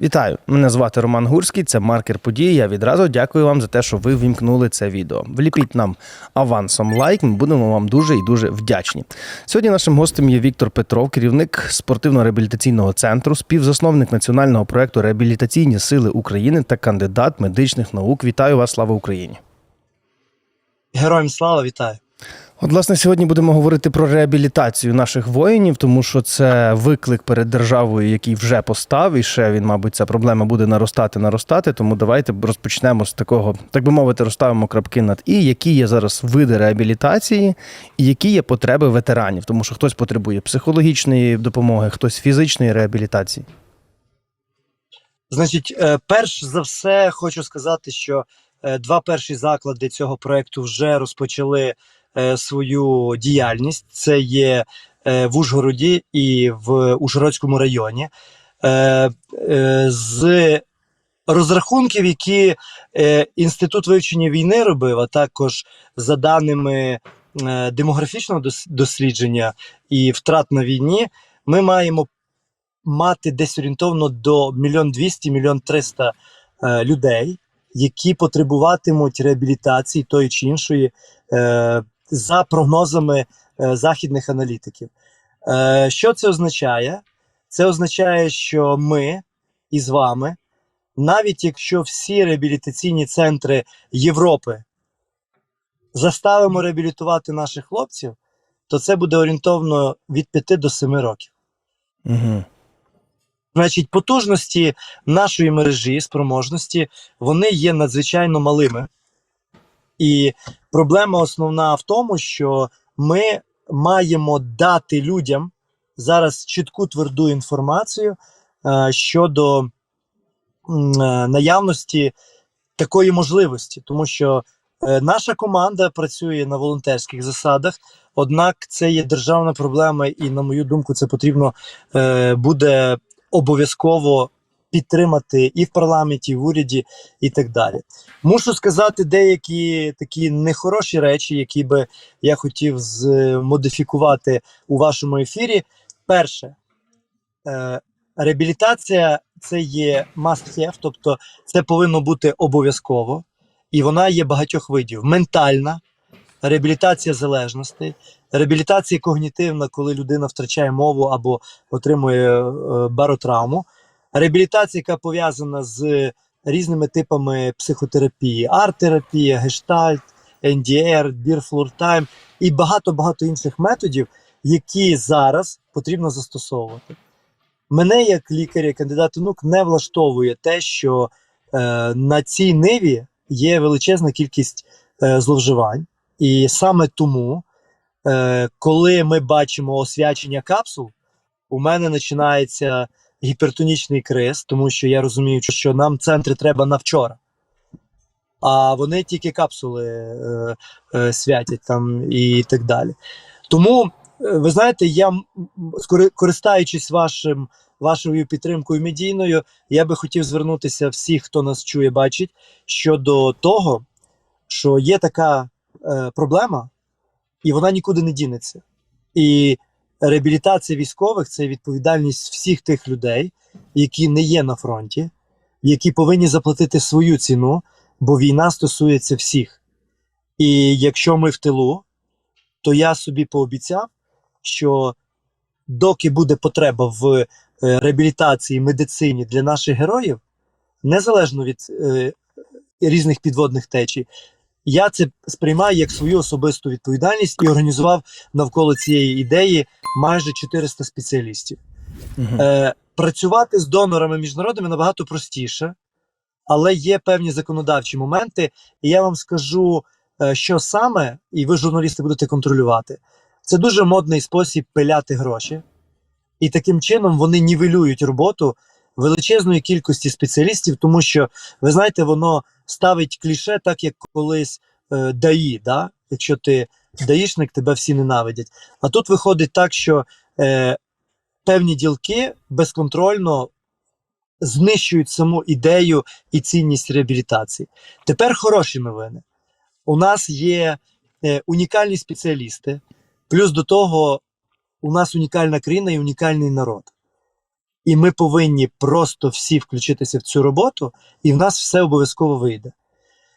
Вітаю! Мене звати Роман Гурський, це маркер події. Я відразу дякую вам за те, що ви вімкнули це відео. Вліпіть нам авансом лайк. Ми будемо вам дуже і дуже вдячні. Сьогодні нашим гостем є Віктор Петров, керівник спортивно-реабілітаційного центру, співзасновник національного проекту Реабілітаційні сили України та кандидат медичних наук. Вітаю вас, слава Україні! Героям слава вітаю. От, власне, сьогодні будемо говорити про реабілітацію наших воїнів, тому що це виклик перед державою, який вже постав, і ще він, мабуть, ця проблема буде наростати, наростати. Тому давайте розпочнемо з такого, так би мовити, розставимо крапки над і, які є зараз види реабілітації, і які є потреби ветеранів, тому що хтось потребує психологічної допомоги, хтось фізичної реабілітації. Значить, е, перш за все, хочу сказати, що е, два перші заклади цього проекту вже розпочали свою діяльність. Це є е, в Ужгороді і в Ужгородському районі. Е, е, З розрахунків, які е, Інститут вивчення війни робив, а також за даними е, демографічного дослідження і втрат на війні, ми маємо мати десь орієнтовно до мільйон двісті, мільйон триста е, людей, які потребуватимуть реабілітації тої чи іншої е, за прогнозами е, західних аналітиків. Е, що це означає? Це означає, що ми із вами, навіть якщо всі реабілітаційні центри Європи заставимо реабілітувати наших хлопців, то це буде орієнтовно від 5 до 7 років. Угу. Значить, потужності нашої мережі, спроможності, вони є надзвичайно малими. І проблема основна в тому, що ми маємо дати людям зараз чітку тверду інформацію е, щодо е, наявності такої можливості, тому що е, наша команда працює на волонтерських засадах, однак це є державна проблема, і, на мою думку, це потрібно е, буде обов'язково підтримати і в парламенті, і в уряді, і так далі. Мушу сказати деякі такі нехороші речі, які би я хотів змодифікувати у вашому ефірі. Перше, е, реабілітація це є must have, тобто це повинно бути обов'язково, і вона є багатьох видів: ментальна, реабілітація залежностей, реабілітація когнітивна, коли людина втрачає мову або отримує е, баротравму, реабілітація, яка пов'язана з різними типами психотерапії, арт-терапія, гештальт, NDR, Beer і багато-багато інших методів, які зараз потрібно застосовувати. Мене, як лікаря, кандидата наук, не влаштовує те, що е, на цій ниві є величезна кількість е, зловживань. І саме тому, е, коли ми бачимо освячення капсул, у мене починається гіпертонічний криз, тому що я розумію, що нам центри треба на вчора. А вони тільки капсули е, е, святять там і так далі. Тому, е, ви знаєте, я користуючись вашим, вашою підтримкою медійною, я би хотів звернутися всіх, хто нас чує, бачить, щодо того, що є така е, проблема, і вона нікуди не дінеться. І реабілітація військових це відповідальність всіх тих людей, які не є на фронті, які повинні заплатити свою ціну, бо війна стосується всіх. І якщо ми в тилу, то я собі пообіцяв, що доки буде потреба в е, реабілітації медицині для наших героїв, незалежно від е, різних підводних течій, я це сприймаю як свою особисту відповідальність і організував навколо цієї ідеї майже 400 спеціалістів. Угу. Е, працювати з донорами міжнародними набагато простіше, але є певні законодавчі моменти, і я вам скажу, е, що саме, і ви, журналісти, будете контролювати. Це дуже модний спосіб пиляти гроші, і таким чином вони нівелюють роботу величезної кількості спеціалістів, тому що, ви знаєте, воно ставить кліше, так як колись е, даї. Да? Якщо ти даїшник, тебе всі ненавидять. А тут виходить так, що е, певні ділки безконтрольно знищують саму ідею і цінність реабілітації. Тепер хороші новини. У нас є е, унікальні спеціалісти, плюс до того, у нас унікальна країна і унікальний народ. І ми повинні просто всі включитися в цю роботу, і в нас все обов'язково вийде.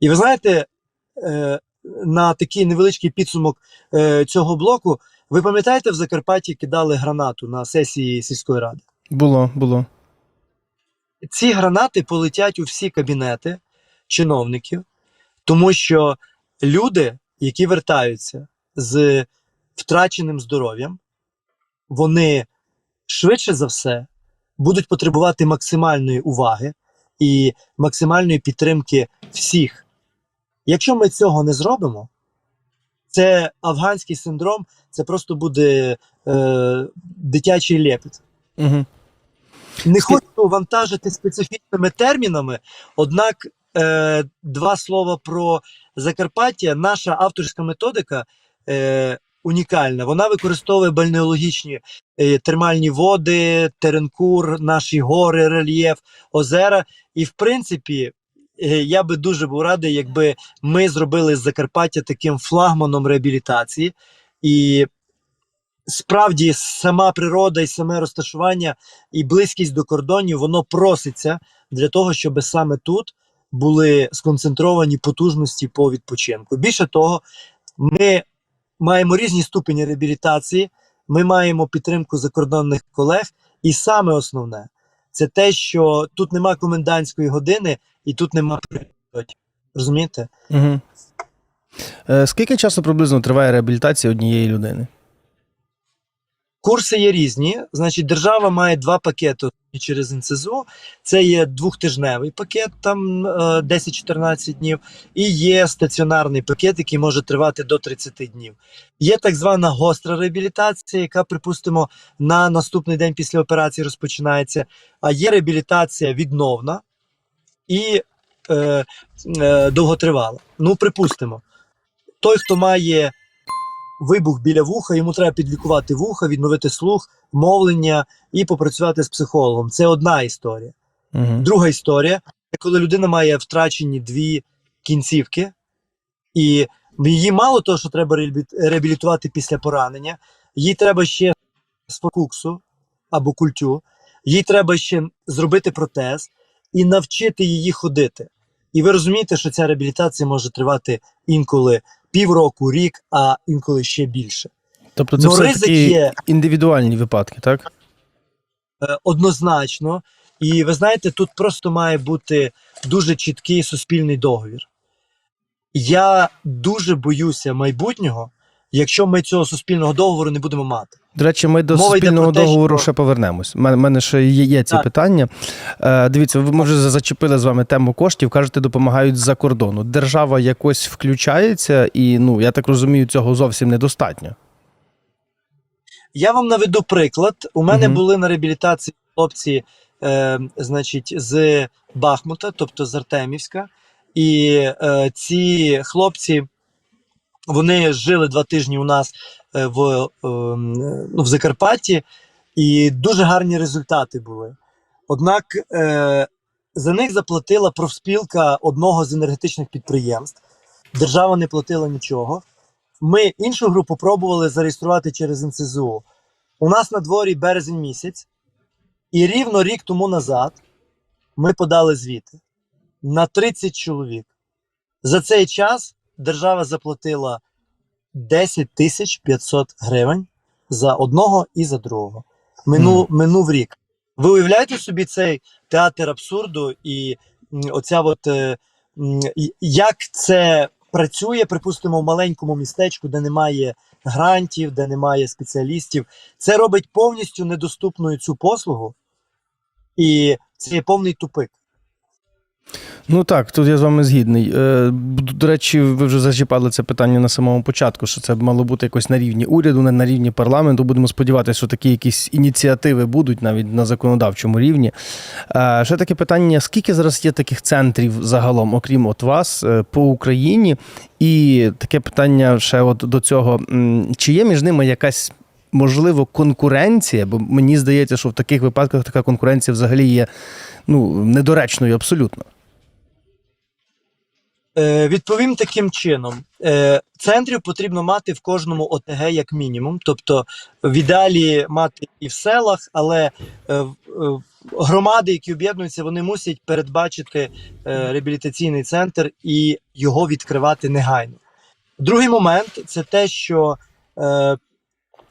І ви знаєте, е, на такий невеличкий підсумок е, цього блоку, ви пам'ятаєте, в Закарпатті кидали гранату на сесії сільської ради? Було, було. ці гранати полетять у всі кабінети чиновників, тому що люди, які вертаються з втраченим здоров'ям, вони швидше за все будуть потребувати максимальної уваги і максимальної підтримки всіх. Якщо ми цього не зробимо, це афганський синдром, це просто буде е, дитячий лепіт. Угу. Не хочу вантажити специфічними термінами, однак е, два слова про Закарпаття. Наша авторська методика е, унікальна. Вона використовує бальнеологічні е, термальні води, теренкур, наші гори, рельєф, озера. І, в принципі, е, я би дуже був радий, якби ми зробили з Закарпаття таким флагманом реабілітації. І справді сама природа і саме розташування і близькість до кордонів, воно проситься для того, щоб саме тут були сконцентровані потужності по відпочинку. Більше того, ми маємо різні ступені реабілітації, ми маємо підтримку закордонних колег, і саме основне це те, що тут нема комендантської години і тут нема прильотів. Розумієте? Угу. Скільки часу приблизно триває реабілітація однієї людини? Курси є різні. Значить, держава має два пакети через НСЗУ. Це є двохтижневий пакет, там е, 10-14 днів, і є стаціонарний пакет, який може тривати до 30 днів. Є так звана гостра реабілітація, яка, припустимо, на наступний день після операції розпочинається. А є реабілітація відновна і е, е, довготривала. Ну, припустимо, той, хто має вибух біля вуха, йому треба підлікувати вуха, відновити слух, мовлення і попрацювати з психологом. Це одна історія. Угу. Друга історія це коли людина має втрачені дві кінцівки, і її мало того, що треба реабілітувати після поранення, їй треба ще сфокуксу або культю, їй треба ще зробити протез і навчити її ходити. І ви розумієте, що ця реабілітація може тривати інколи півроку, рік, а інколи ще більше. Тобто це все ризик такі є. індивідуальні випадки, так? Е, однозначно. І ви знаєте, тут просто має бути дуже чіткий суспільний договір. Я дуже боюся майбутнього, якщо ми цього суспільного договору не будемо мати. До речі, ми до Мова спільного те, договору що- ще повернемось. У мене, ще є, є ці Так. питання. Е, дивіться, ви ми вже зачепили з вами тему коштів. Кажете, допомагають з-за кордону. Держава якось включається, і ну я так розумію, цього зовсім недостатньо. Я вам наведу приклад. У мене Мгм. були на реабілітації хлопці, е, значить, з Бахмута, тобто з Артемівська. І е, ці хлопці вони жили два тижні у нас в, е, ну, в Закарпатті, і дуже гарні результати були. Однак е, за них заплатила профспілка одного з енергетичних підприємств. Держава не платила нічого. Ми іншу групу пробували зареєструвати через НСЗУ. У нас на дворі березень місяць, і рівно рік тому назад ми подали звіти на 30 чоловік. За цей час держава заплатила 10 тисяч 500 гривень за одного і за другого. Минув, минув рік. Ви уявляєте собі цей театр абсурду і оця от, е, як це працює, припустимо, в маленькому містечку, де немає грантів, де немає спеціалістів. Це робить повністю недоступною цю послугу, і це є повний тупик. Ну так, тут я з вами згідний. Е, До речі, ви вже зачіпали це питання на самому початку, що це мало бути якось на рівні уряду, не на рівні парламенту. Будемо сподіватися, що такі якісь ініціативи будуть навіть на законодавчому рівні. Е, Ще таке питання: скільки зараз є таких центрів загалом, окрім от вас, е, по Україні? І таке питання ще от до цього: чи є між ними якась можливо конкуренція? Бо мені здається, що в таких випадках така конкуренція взагалі є ну, недоречною абсолютно. Е, відповім таким чином: е, центрів потрібно мати в кожному ОТГ як мінімум. Тобто, в ідеалі мати і в селах, але е, громади, які об'єднуються, вони мусять передбачити реабілітаційний центр і його відкривати негайно. Другий момент це те, що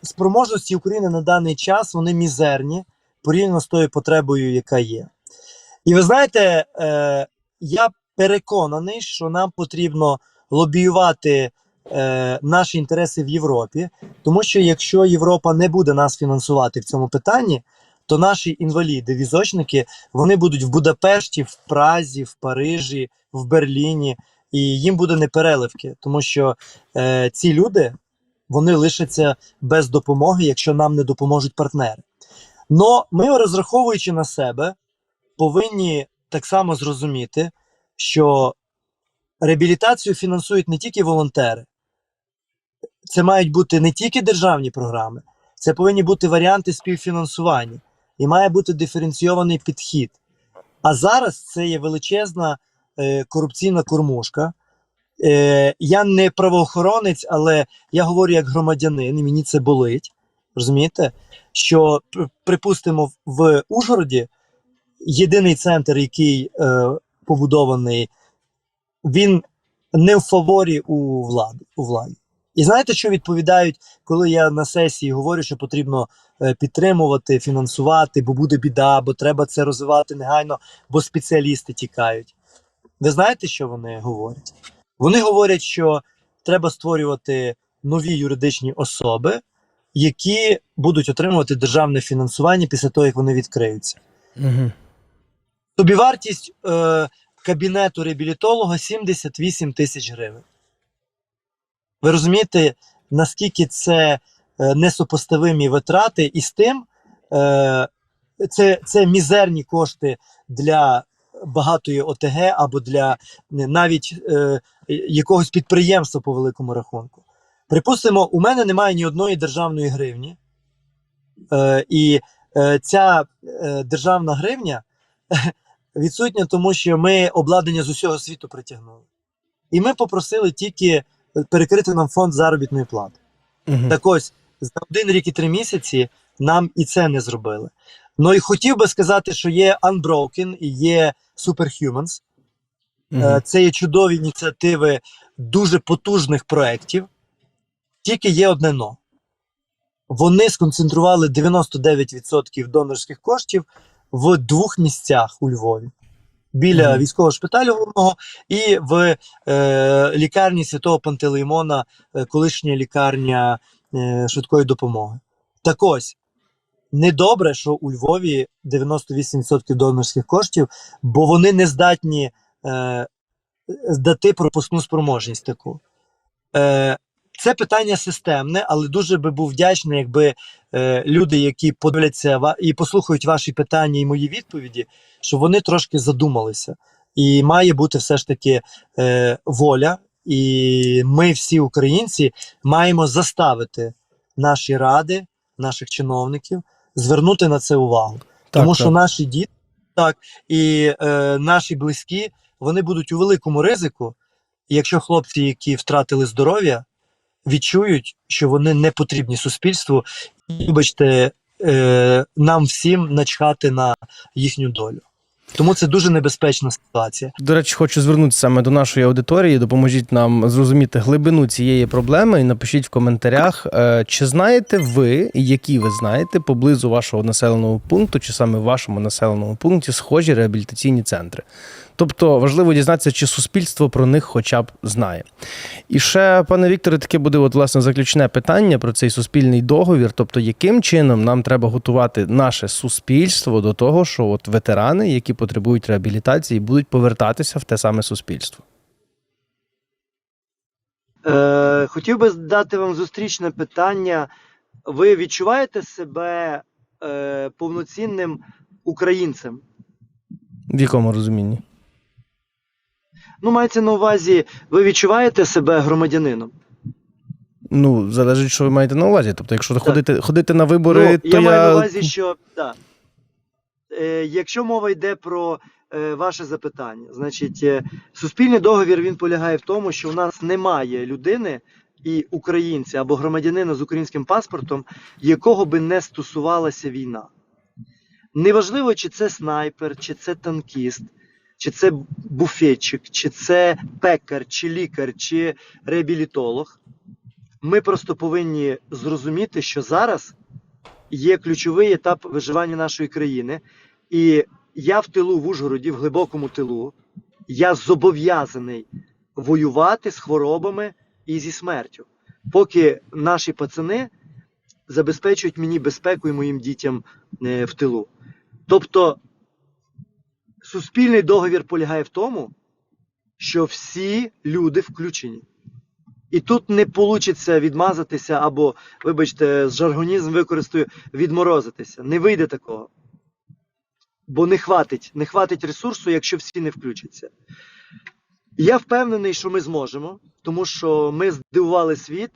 спроможності України на даний час вони мізерні порівняно з тою потребою, яка є. І ви знаєте, е, я переконаний, що нам потрібно лобіювати е, наші інтереси в Європі, тому що якщо Європа не буде нас фінансувати в цьому питанні, то наші інваліди, візочники, вони будуть в Будапешті, в Празі, в Парижі, в Берліні, і їм буде непереливки, тому що е, ці люди вони лишаться без допомоги, якщо нам не допоможуть партнери. Но ми, розраховуючи на себе, повинні так само зрозуміти, що реабілітацію фінансують не тільки волонтери, це мають бути не тільки державні програми, це повинні бути варіанти співфінансування і має бути диференційований підхід. А зараз це є величезна е, корупційна кормушка. Е, я не правоохоронець, але я говорю як громадянин, і мені це болить. Розумієте? Що, припустимо, в- Ужгороді єдиний центр, який е, побудований, він не в фаворі у влади, у владі. І знаєте, що відповідають, коли я на сесії говорю, що потрібно е, підтримувати, фінансувати, бо буде біда, бо треба це розвивати негайно, бо спеціалісти тікають. Ви знаєте, що вони говорять? Вони говорять, що треба створювати нові юридичні особи, які будуть отримувати державне фінансування після того, як вони відкриються. Угу. Собівартість е, кабінету реабілітолога 78 тисяч гривень. Ви розумієте, наскільки це е, несопоставимі витрати, і з тим е, це, це мізерні кошти для багатої ОТГ або для навіть е, якогось підприємства по великому рахунку. Припустимо, у мене немає ні одної державної гривні, і ця державна гривня відсутня, тому що ми обладнання з усього світу притягнули. І ми попросили тільки перекрити нам фонд заробітної плати. Угу. Так ось за один рік і три місяці нам і це не зробили. Ну і хотів би сказати, що є Unbroken і є Superhumans. Е, Це є чудові ініціативи дуже потужних проєктів. Тільки є одне но. Вони сконцентрували 99% донорських коштів в двох місцях у Львові: біля Мгм. військового шпиталю головного і в е, лікарні Святого Пантелеймона, е, колишня лікарня е, швидкої допомоги. Так ось. Недобре, що у Львові 98% донорських коштів, бо вони не здатні е, дати пропускну спроможність таку. Е, це питання системне, але дуже би був вдячний, якби е, люди, які подивляться і послухають ваші питання і мої відповіді, щоб вони трошки задумалися. І має бути все ж таки е, воля, і ми, всі українці, маємо заставити наші ради, наших чиновників звернути на це увагу. Тому що наші діти так, і е, наші близькі вони будуть у великому ризику, якщо хлопці, які втратили здоров'я, відчують, що вони не потрібні суспільству, і, вибачте, е, нам всім начхати на їхню долю. Тому це дуже небезпечна ситуація. До речі, хочу звернутися саме до нашої аудиторії. Допоможіть нам зрозуміти глибину цієї проблеми і напишіть в коментарях, е, чи знаєте ви, які ви знаєте поблизу вашого населеного пункту, чи саме в вашому населеному пункті схожі реабілітаційні центри. Тобто важливо дізнатися, чи суспільство про них хоча б знає. І ще, пане Вікторе, таке буде от, власне заключне питання про цей суспільний договір. Тобто, яким чином нам треба готувати наше суспільство до того, що от ветерани, які потребують реабілітації, будуть повертатися в те саме суспільство. Е, хотів би дати вам зустрічне питання. Ви відчуваєте себе е, повноцінним українцем? В якому розумінні? Ну, мається на увазі, ви відчуваєте себе громадянином? Ну, залежить, що ви маєте на увазі. Тобто, якщо ходити, ходити на вибори, ну, то я я. маю на увазі, що так. Е, якщо мова йде про е, ваше запитання. Значить, е, суспільний договір він полягає в тому, що в нас немає людини і українця або громадянина з українським паспортом, якого би не стосувалася війна. Неважливо, чи це снайпер, чи це танкіст, чи це буфетчик, чи це пекар, чи лікар, чи реабілітолог. Ми просто повинні зрозуміти, що зараз є ключовий етап виживання нашої країни. І я в тилу в Ужгороді, в глибокому тилу, я зобов'язаний воювати з хворобами і зі смертю, поки наші пацани забезпечують мені безпеку і моїм дітям е, в тилу. Тобто суспільний договір полягає в тому, що всі люди включені. І тут не вийде відмазатися або, вибачте, з жаргонізм використаю відморозитися. Не вийде такого. Бо не хватить, не хватить ресурсу, якщо всі не включаться. Я впевнений, що ми зможемо, тому що ми здивували світ,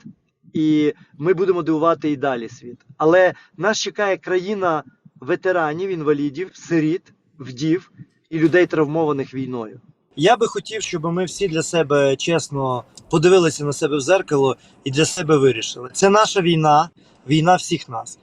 і ми будемо дивувати і далі світ. Але нас чекає країна ветеранів, інвалідів, сиріт, вдів і людей, травмованих війною. Я би хотів, щоб ми всі для себе чесно подивилися на себе в зеркало і для себе вирішили. Це наша війна, війна всіх нас.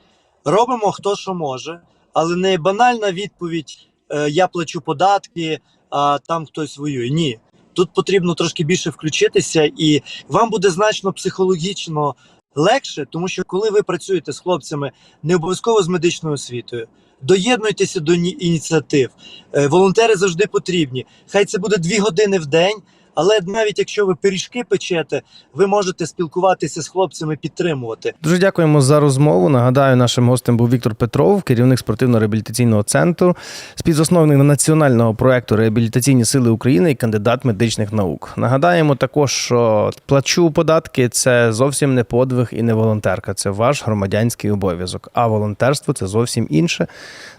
Робимо хто що може, але не банальна відповідь: е, я плачу податки, а там хтось воює. Ні. Тут потрібно трошки більше включитися, і вам буде значно психологічно легше, тому що коли ви працюєте з хлопцями, не обов'язково з медичною освітою, доєднуйтеся до ні- ініціатив. Е, Волонтери завжди потрібні. Хай це буде дві години в день, але навіть якщо ви пиріжки печете, ви можете спілкуватися з хлопцями, підтримувати. Дуже дякуємо за розмову. Нагадаю, нашим гостем був Віктор Петров, керівник спортивно-реабілітаційного центру, співзасновник національного проекту Реабілітаційні сили України і кандидат медичних наук. Нагадаємо також, що плачу податки це зовсім не подвиг і не волонтерка. Це ваш громадянський обов'язок. А волонтерство це зовсім інше.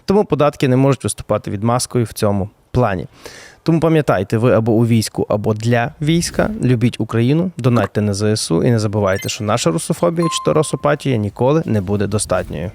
Тому податки не можуть виступати відмазкою в цьому плані. Тому пам'ятайте, ви або у війську, або для війська. Любіть Україну, донатьте на ЗСУ і не забувайте, що наша русофобія чи то росопатія ніколи не буде достатньою.